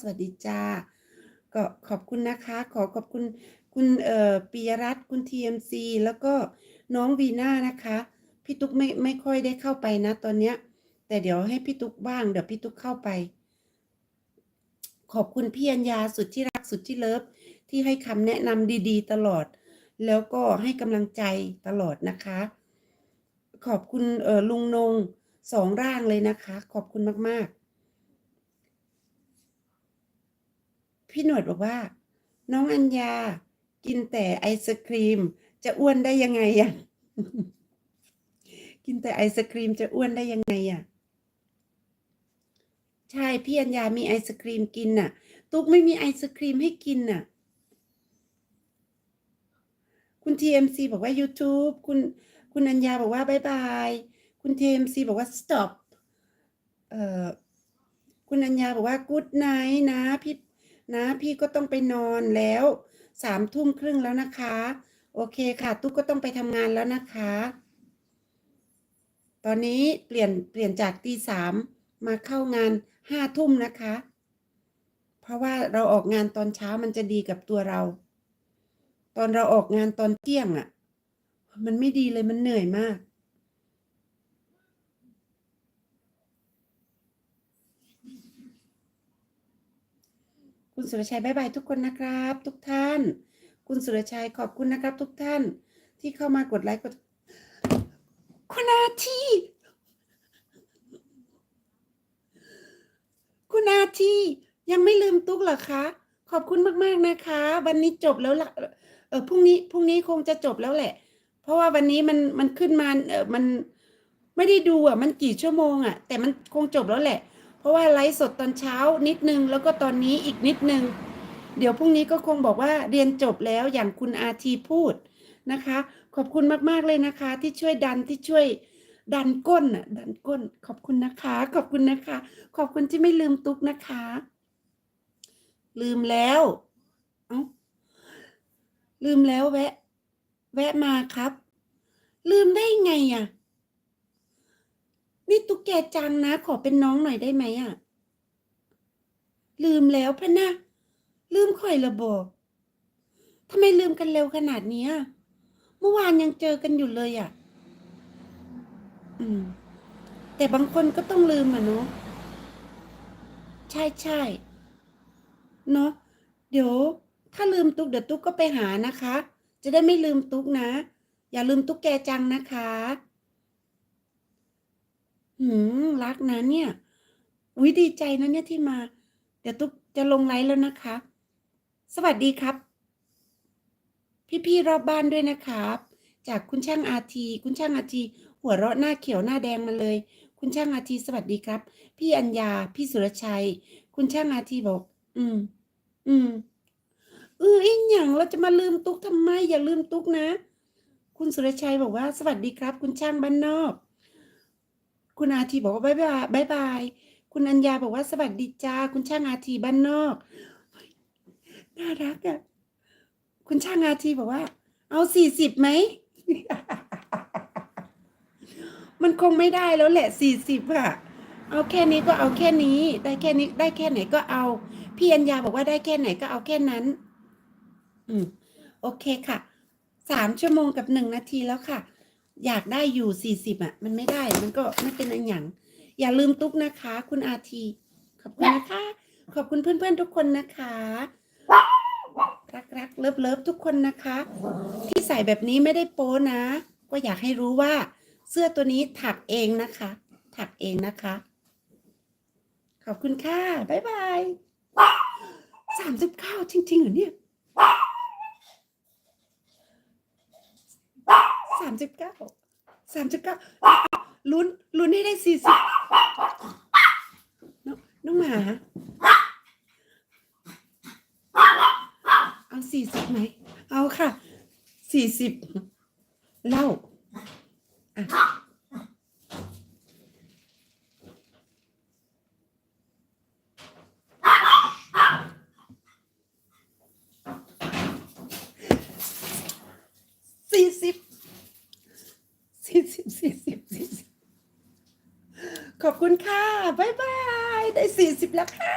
สวัสดีจ้าก็ขอบคุณนะคะ ขอขอบคุณคุณเอ่อปิยรัตน์คุณ TMC แล้วก็น้องวีน่านะคะ พี่ตุ๊กไม่ไม่ค่อยได้เข้าไปนะตอนเนี้ย แต่เดี๋ยวให้พี่ตุ๊กบ้างเดี๋ยวพี่ตุ๊กเข้าไป ขอบคุณพี่อัญญาสุดที่รักสุดที่เลิฟ ที่ให้คำแนะนำดีๆ ตลอด แล้วก็ให้กำลังใจตลอดนะคะ ขอบคุณเออลุงนงสองร่างเลยนะคะ ขอบคุณมากๆ พี่หนวดบอกว่า น้องอัญญากินแต่ไอศครีม จะอ้วนได้ยังไงอะ กินแต่ไอศครีมจะอ้วนได้ยังไงอะ ใช่พี่อัญญามีไอศครีมกินน่ะ ตุ๊กไม่มีไอศครีมให้กินน่ะ คุณ TMC บอกว่า YouTube คุณคุณอัญญาบอกว่าบายบาย คุณ TMC บอกว่า stop เอ่อคุณอัญญาบอกว่า good night นะพี่ นะพี่ก็ต้องไปนอนแล้วสามทุ่มครึ่งแล้วนะคะ โอเคค่ะ ตุ๊กก็ต้องไปทำงานแล้วนะคะ ตอนนี้เปลี่ยนเปลี่ยนจากตีสามมาเข้างานห้าทุ่มนะคะ เพราะว่าเราออกงานตอนเช้ามันจะดีกับตัวเรา ตอนเราออกงานตอนเที่ยงอะ่ะ มันไม่ดีเลยมันเหนื่อยมาก คุณสุรชัยบายบายทุกคนนะครับ ทุกท่าน คุณสุรชัยขอบคุณนะครับ ทุกท่าน ที่เข้ามากดไลค์กดคุณอาทีคุณอาทียังไม่ลืมตุ๊กเหรอคะ ขอบคุณมากๆนะคะ วันนี้จบแล้วละเออพรุ่งนี้พรุ่งนี้คงจะจบแล้วแหละ เพราะว่าวันนี้มันมันขึ้นมาเออมันไม่ได้ดูอะ มันกี่ชั่วโมงอะ แต่มันคงจบแล้วแหละ เพราะว่าไลฟ์สดตอนเช้านิดนึง แล้วก็ตอนนี้อีกนิดนึง เดี๋ยวพรุ่งนี้ก็คงบอกว่าเรียนจบแล้วอย่างคุณอาทีพูดนะคะ ขอบคุณมากๆเลยนะคะ ที่ช่วยดันที่ช่วยดันก้นอะดันก้น ขอบคุณนะคะ ขอบคุณนะคะ ขอบคุณที่ไม่ลืมตุ๊กนะคะ ลืมแล้วเอ้าลืมแล้วแวะ แวะมาครับ ลืมได้ไงอะ นี่ตุ๊กแกจังนะ ขอเป็นน้องหน่อยได้ไหมอะ ลืมแล้วพะนะ ลืมข่อยระบอกทำไมลืมกันเร็วขนาดนี้เมื่อวานยังเจอกันอยู่เลยอะ อืม แต่บางคนก็ต้องลืมอะเนาะใช่ใช่เนาะเดี๋ยว ถ้าลืมตุ๊กเดี๋ยวตุ๊กก็ไปหานะคะ จะได้ไม่ลืมตุ๊กนะ อย่าลืมตุ๊กแกจังนะคะ หืมรักนะเนี่ยอุ้ยดีใจนะเนี่ยที่มา เดี๋ยวตุ๊กจะลงไลฟ์แล้วนะคะ สวัสดีครับ พี่ๆรอบบ้านด้วยนะครับ จากคุณช่างอาที คุณช่างอาทีหัวเราะหน้าเขียวหน้าแดงมาเลย คุณช่างอาทีสวัสดีครับ พี่อัญญา พี่สุรชัย คุณช่างอาทีบอก อืม อืมเออไอ้หยังเราจะมาลืมตุ๊กทำไมอย่าลืมตุ๊กนะ คุณสุรชัยบอกว่า สวัสดีครับ คุณช่างบ้านนอก คุณอาทีบอกว่าบายบายบายบาย คุณอัญญาบอกว่าสวัสดีจ้า คุณช่างอาทีบ้านนอก น่ารักอะ่ะ คุณช่างอาทีบอกว่า เอาสี่สิบไหม มันคงไม่ได้แล้วแหละสี่สิบอะเอาแค่นี้ก็เอาแค่นี้ ได้แค่นี้ได้แค่ไหนก็เอา พี่อัญญาบอกว่าได้แค่ไหนก็เอาแค่นั้น อืม โอเคค่ะ สามชั่วโมงกับหนึ่งนาทีแล้วค่ะ อยากได้อยู่สี่สิบอะ มันไม่ได้มันก็ไม่เป็นอันหยังอย่าลืมตุ๊กนะคะ คุณอาทีขอบคุณนะคะ ขอบคุณเพื่อนๆทุกคนนะคะ รักรักเลิฟเลิฟทุกคนนะคะ ที่ใส่แบบนี้ไม่ได้โป้นะ ก็อยากให้รู้ว่า เสื้อตัวนี้ถักเองนะคะ ถักเองนะคะ ขอบคุณค่ะบ๊ายบายสามสิบเก้าจริงๆเหรอเนี่ย สามสิบเก้าสามสิบเก้าลุ้นลุ้นให้ได้สี่สิบน้องน้องหมา เอาสี่สิบไหม เอาค่ะสี่สิบเล่าอะสี่สิบสี่สิบสี่สิบสี่สิบ ขอบคุณค่ะ บ๊ายบาย ได้สี่สิบแล้วค่ะ